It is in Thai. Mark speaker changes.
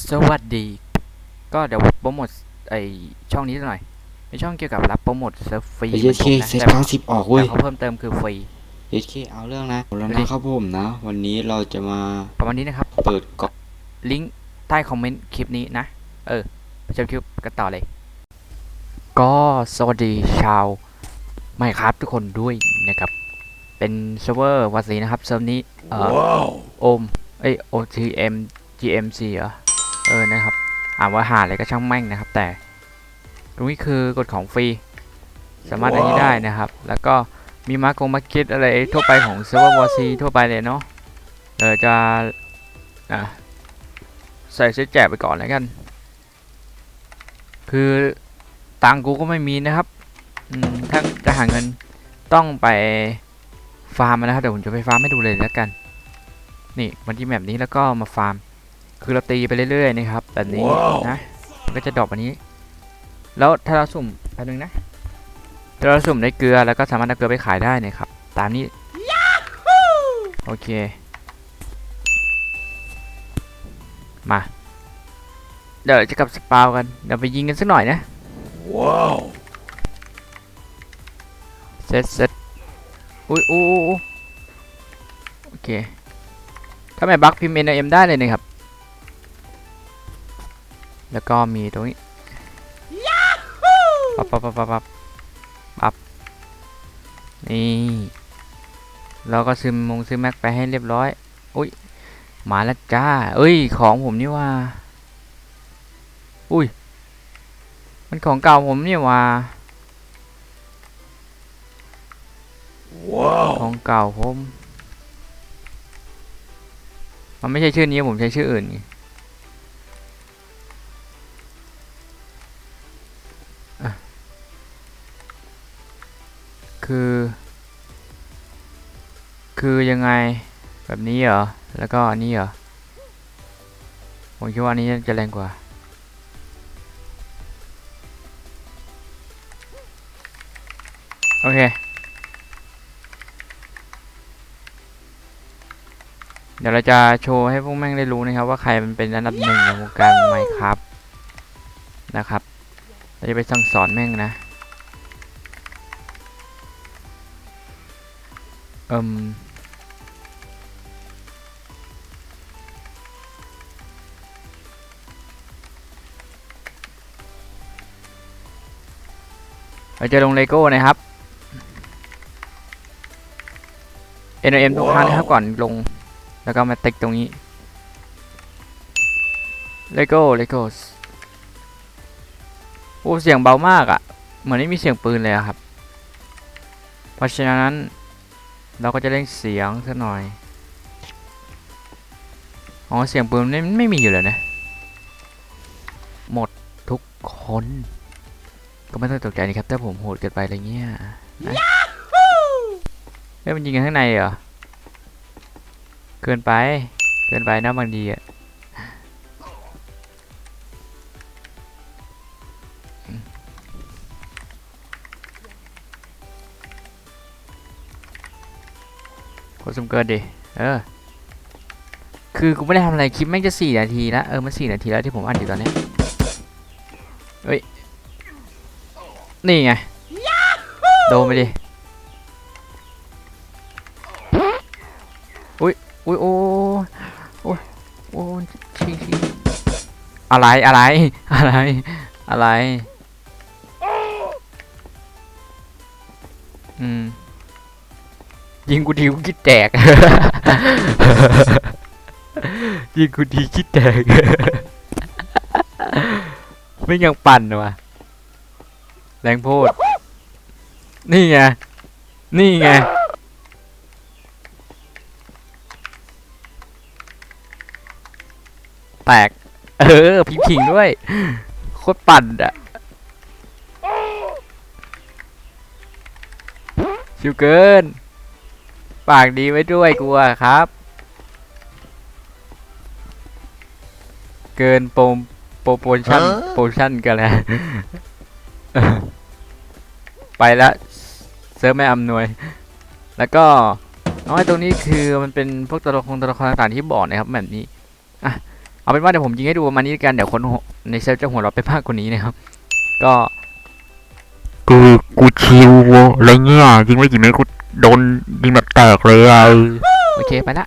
Speaker 1: สวัสดี ก็เดี๋ยวโปรโมทไอช่องนี้หน่อยเป็นช่องเกี่ยวกับรับโปรโมทเซิร์ฟฟรี
Speaker 2: ไอ้เหี้ยเค
Speaker 1: หมือน
Speaker 2: เซ
Speaker 1: ผมนะแต่
Speaker 2: ตเก้าสิบออกเว้ย
Speaker 1: แต่เขาเพิ่มเติมคือฟรี
Speaker 2: เอเคเอาเรื่องนะแล้ว
Speaker 1: ดูดิ
Speaker 2: นะครับผมนะ วันนี้เราจะมา
Speaker 1: ประมาณนี้นะครับ
Speaker 2: เปิดกล่อง
Speaker 1: ลิงก์ใต้คอมเมนต์คลิปนี้นะ เออไปชมคลิปกันต่อเลย ก็สวัสดีชาวไม่ครับทุกคนด้วยนะครับ เป็นเซิร์ฟเวอร์วัสีนะครับเซิร์ฟนี้เอ่อโอมเอ้ย OTM GMC เหรอเออนะครับอ่านว่าหาอะไรก็ช่างแม่งนะครับ แต่ตรงนี้คือกฎของฟรี สามารถอันนี้ได้นะครับ แล้วก็มีมาร์กงมาร์เก็ตอะไรทั่วไปของเซิร์ฟเวอร์วอซีทั่วไปเลยเนาะเออจะอะใส่เซื้อแจกไปก่อนแล้วกัน คือตังค์กูก็ไม่มีนะครับอืมถ้าจะหาเงินต้องไปฟาร์มนะครับเดี๋ยวผมจะไปฟาร์มให้ดูเลยแล้วกัน นี่มันที่แมปนี้แล้วก็มาฟาร์ม คือเราตีไปเรื่อยๆนะครับแบบนี้นะมันก็จะดรอปอันนี้ แล้วถ้าเราสุ่มแป๊บนึงนะถ้าเราสุ่มได้เกลือแล้วก็สามารถเอาเกลือไปขายได้นะครับ ตามนี้โอเค มา เดี๋ยวจะกลับสปาวกันเดี๋ยวไปยิงกันสักหน่อยนะเซตเซตอุ้ยอู้อู้อู้โอเค ถ้าไม่บักพิมพ์ NM ได้เลยนะครับ แล้วก็มีตรงนี้ปั๊บปั๊บปั๊บปั๊บปั๊บปั๊บนี่ เราก็ซื้อมงซื้อแม็กไปให้เรียบร้อย อุ้ยมาแล้วจ้า เอ้ย ของผมนี่ว่า อุ้ย มันของเก่าผมนี่ว่าของเก่าผม มันไม่ใช่ชื่อนี้ผมใช้ชื่ออื่นไง คือ คือยังไงแบบนี้เหรอ แล้วก็อันนี้เหรอ ผมคิดว่าอันนี้จะแรงกว่า โอเค เดี๋ยวเราจะโชว์ให้พวกแม่งได้รู้นะครับ ว่าใครมันเป็นอันดับหนึ่งในวงการไมครับนะครับ เราจะไปสั่งสอนแม่งนะ อิมเราจะลงเลโก้นะครับ NM ทุกครั้งนะครับก่อนลง แล้วก็มาติ๊กตรงนี้เลโก้เลโก้โอ้เสียงเบามากอะ่ะ เหมือนไม่มีเสียงปืนเลยอะครับ เพราะฉะนั้น เราก็จะเล่นเสียงสักหน่อย อ๋อ เสียงปืนไม่ไม่มีอยู่เลยนะ หมดทุกคน ก็ไม่ต้องตกใจนะครับ ถ้าผมโหดเกินไปอะไรเงี้ยนะเฮ้ยมันยิงกันข้างในเหรอ เกินไป เกินไปนะบางทีอะ กดสมเกินดิ เออ คือกูไม่ได้ทำอะไรคลิปแม่งจะสี่นาทีแล้วเออ มันสี่นาทีแล้วที่ผมอัดอยู่ตอนเนี้ยเฮ้ย นี่ไง โดนไปดิ อุ้ยโอ้โอ้โอ้ชิงชิงอะไร อะไร อะไร อะไร อืม ยิงกูทีกูคิดแตก ยิงกูทีคิดแตก ไม่ยังปั่นว่ะแรงโพด นี่ไง นี่ไง แตก เออพิงพิงด้วย โคตรปั่นอะชิวเกิน ปากดีไว้ด้วยกูอะครับ เกินโปรโปรโปรชั่นโปรชั่นกันแล้ว ไปละเซิร์ฟไม่อำนวย แล้วก็น้อยตรงนี้คือมันเป็นพวกตัวละครตัวละครต่างๆที่บอกนะครับแบบนี้อะเอาเป็นว่าเดี๋ยวผมยิงให้ดูประมาณนี้แล้วกันเดี๋ยวคนหัวในเซิร์ฟจะหัวเราะไปมากกว่านี้นะครับ ก็
Speaker 3: กูกูชิวอะไรเงี้ยยิงไม่กี่เมตรกูโดนยิงแบบแตกเลยอะ
Speaker 1: โอเคไปละ